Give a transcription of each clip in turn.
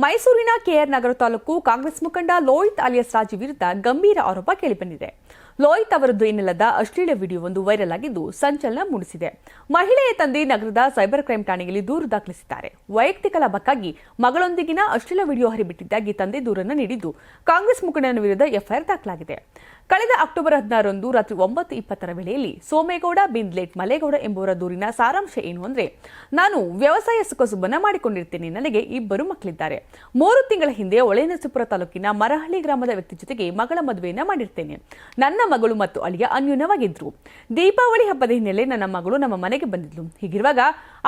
ಮೈಸೂರಿನ ಕೆಆರ್ ನಗರ ತಾಲೂಕು ಕಾಂಗ್ರೆಸ್ ಮುಖಂಡ ಲೋಹಿತ್ ಅಲಿಯಸ್ ರಾಜು ವಿರುದ್ಧ ಗಂಭೀರ ಆರೋಪ ಕೇಳಿಬಂದಿದೆ ಲೋಹಿತ್ ಅವರದ್ದು ಎನ್ನಲಾದ ಅಶ್ಲೀಲ ವಿಡಿಯೋ ಒಂದು ವೈರಲ್ ಆಗಿದ್ದು ಸಂಚಲನ ಮೂಡಿಸಿದೆ. ಮಹಿಳೆಯ ತಂದೆ ನಗರದ ಸೈಬರ್ ಕ್ರೈಂ ಠಾಣೆಯಲ್ಲಿ ದೂರು ದಾಖಲಿಸಿದ್ದಾರೆ. ವೈಯಕ್ತಿಕ ಲಾಭಕ್ಕಾಗಿ ಮಗಳೊಂದಿಗಿನ ಅಶ್ಲೀಲ ವಿಡಿಯೋ ಹರಿಬಿಟ್ಟಿದ್ದಾಗಿ ತಂದೆ ದೂರನ್ನು ನೀಡಿದ್ದು ಕಾಂಗ್ರೆಸ್ ಮುಖಂಡನ ವಿರುದ್ಧ ಎಫ್ಐಆರ್ ದಾಖಲಾಗಿದೆ. ಕಳೆದ ಅಕ್ಟೋಬರ್ ಹದಿನಾರರಂದು ರಾತ್ರಿ ಒಂಬತ್ತು ಇಪ್ಪತ್ತರ ವೇಳೆಯಲ್ಲಿ ಸೋಮೇಗೌಡ, ಬಿಂದ್ಲೇಟ್, ಮಲೇಗೌಡ ಎಂಬುವರ ದೂರಿನ ಸಾರಾಂಶ ಏನು ಅಂದ್ರೆ, ನಾನು ವ್ಯವಸಾಯ ಸುಖಸುಬ್ಬನ ಮಾಡಿಕೊಂಡಿರ್ತೇನೆ ನನಗೆ ಇಬ್ಬರು ಮಕ್ಕಳಿದ್ದಾರೆ. ಮೂರು ತಿಂಗಳ ಹಿಂದೆ ಒಳೆನಸಿಪುರ ತಾಲೂಕಿನ ಮರಹಳ್ಳಿ ಗ್ರಾಮದ ವ್ಯಕ್ತಿ ಜೊತೆಗೆ ಮಗಳ ಮದುವೆಯನ್ನ ಮಾಡಿರ್ತೇನೆ. ನನ್ನ ಮಗಳು ಮತ್ತು ಅಳಿಯ ಅನ್ಯೂನ್ಯವಾಗಿದ್ರು. ದೀಪಾವಳಿ ಹಬ್ಬದ ಹಿನ್ನೆಲೆ ನನ್ನ ಮಗಳು ನಮ್ಮ ಮನೆಗೆ ಬಂದಿದ್ಲು. ಹೀಗಿರುವಾಗ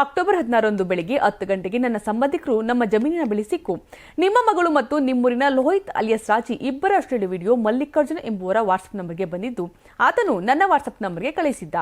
ಅಕ್ಟೋಬರ್ ಹದಿನಾರರಂದು ಬೆಳಿಗ್ಗೆ ಹತ್ತು ಗಂಟೆಗೆ ನನ್ನ ಸಂಬಂಧಿಕರು ನಮ್ಮ ಜಮೀನಿನ ಬಳಿ ಸಿಕ್ಕು. ನಿಮ್ಮ ಮಗಳು ಮತ್ತು ನಿಮ್ಮೂರಿನ ಲೋಹಿತ್ ಅಲಿಯಸ್ ರಾಜಿ ಇಬ್ಬರ ಅಷ್ಟೇ ವಿಡಿಯೋ ಮಲ್ಲಿಕಾರ್ಜುನ ಎಂಬುವರ ವಾಟ್ಸ್ಆಪ್ ನಂಬರ್ಗೆ ಬಂದಿದ್ದು, ಆತನು ನನ್ನ ವಾಟ್ಸ್ಆಪ್ ನಂಬರ್ಗೆ ಕಳಿಸಿದ್ದ.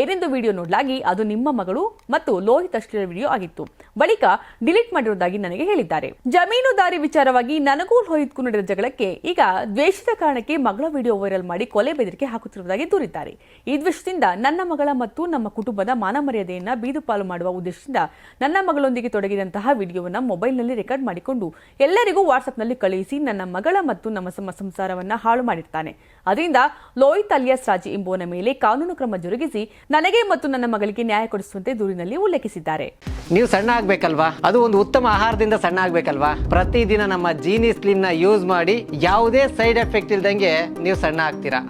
ಏನೆಂದು ವಿಡಿಯೋ ನೋಡಲಾಗಿ ಅದು ನಿಮ್ಮ ಮಗಳು ಮತ್ತು ಲೋಹಿತ್ ಅಶ್ಲೀಲ ವಿಡಿಯೋ ಆಗಿತ್ತು. ಬಳಿಕ ಡಿಲೀಟ್ ಮಾಡಿರುವುದಾಗಿ ನನಗೆ ಹೇಳಿದ್ದಾರೆ. ಜಮೀನುದಾರಿ ವಿಚಾರವಾಗಿ ನನಗೂ ಲೋಹಿತ್ಗೂ ನಡೆದ ಜಗಳಕ್ಕೆ ಈಗ ದ್ವೇಷದ ಕಾರಣಕ್ಕೆ ಮಗಳ ವಿಡಿಯೋ ವೈರಲ್ ಮಾಡಿ ಕೊಲೆ ಬೆದರಿಕೆ ಹಾಕುತ್ತಿರುವುದಾಗಿ ದೂರಿದ್ದಾರೆ. ಈ ದ್ವೇಷದಿಂದ ನನ್ನ ಮಗಳ ಮತ್ತು ನಮ್ಮ ಕುಟುಂಬದ ಮಾನ ಮರ್ಯಾದೆಯನ್ನ ಬೀದುಪಾಲು ಮಾಡುವ ಉದ್ದೇಶದಿಂದ ನನ್ನ ಮಗಳೊಂದಿಗೆ ತೊಡಗಿದಂತಹ ವಿಡಿಯೋವನ್ನು ಮೊಬೈಲ್ನಲ್ಲಿ ರೆಕಾರ್ಡ್ ಮಾಡಿಕೊಂಡು ಎಲ್ಲರಿಗೂ ವಾಟ್ಸಪ್ನಲ್ಲಿ ಕಳುಹಿಸಿ ನನ್ನ ಮಗಳ ಮತ್ತು ನಮ್ಮ ಸಂಸಾರವನ್ನ ಹಾಳು ಮಾಡಿರ್ತಾನೆ. ಅದರಿಂದ ಲೋಹಿತ್ ಅಲಿಯಾಸ್ ರಾಜಿ ಎಂಬುವನ ಮೇಲೆ ಕಾನೂನು ಕ್ರಮ ಜರುಗಿಸಿ ನನಗೆ ಮತ್ತು ನನ್ನ ಮಗಳಿಗೆ ನ್ಯಾಯ ಕೊಡಿಸುವಂತೆ ದೂರಿನಲ್ಲಿ ಉಲ್ಲೇಖಿಸಿದ್ದಾರೆ. ನೀವು ಸಣ್ಣ ಆಗ್ಬೇಕಲ್ವಾ? ಅದು ಒಂದು ಉತ್ತಮ ಆಹಾರದಿಂದ ಸಣ್ಣ ಆಗ್ಬೇಕಲ್ವಾ? ಪ್ರತಿದಿನ ನಮ್ಮ ಜೀನಿ ಸ್ಲಿಮ್ನ ಯೂಸ್ ಮಾಡಿ ಯಾವುದೇ ಸೈಡ್ ಎಫೆಕ್ಟ್ ಇಲ್ದಂಗೆ ನೀವು ಸಣ್ಣ ಆಗ್ತೀರಾ?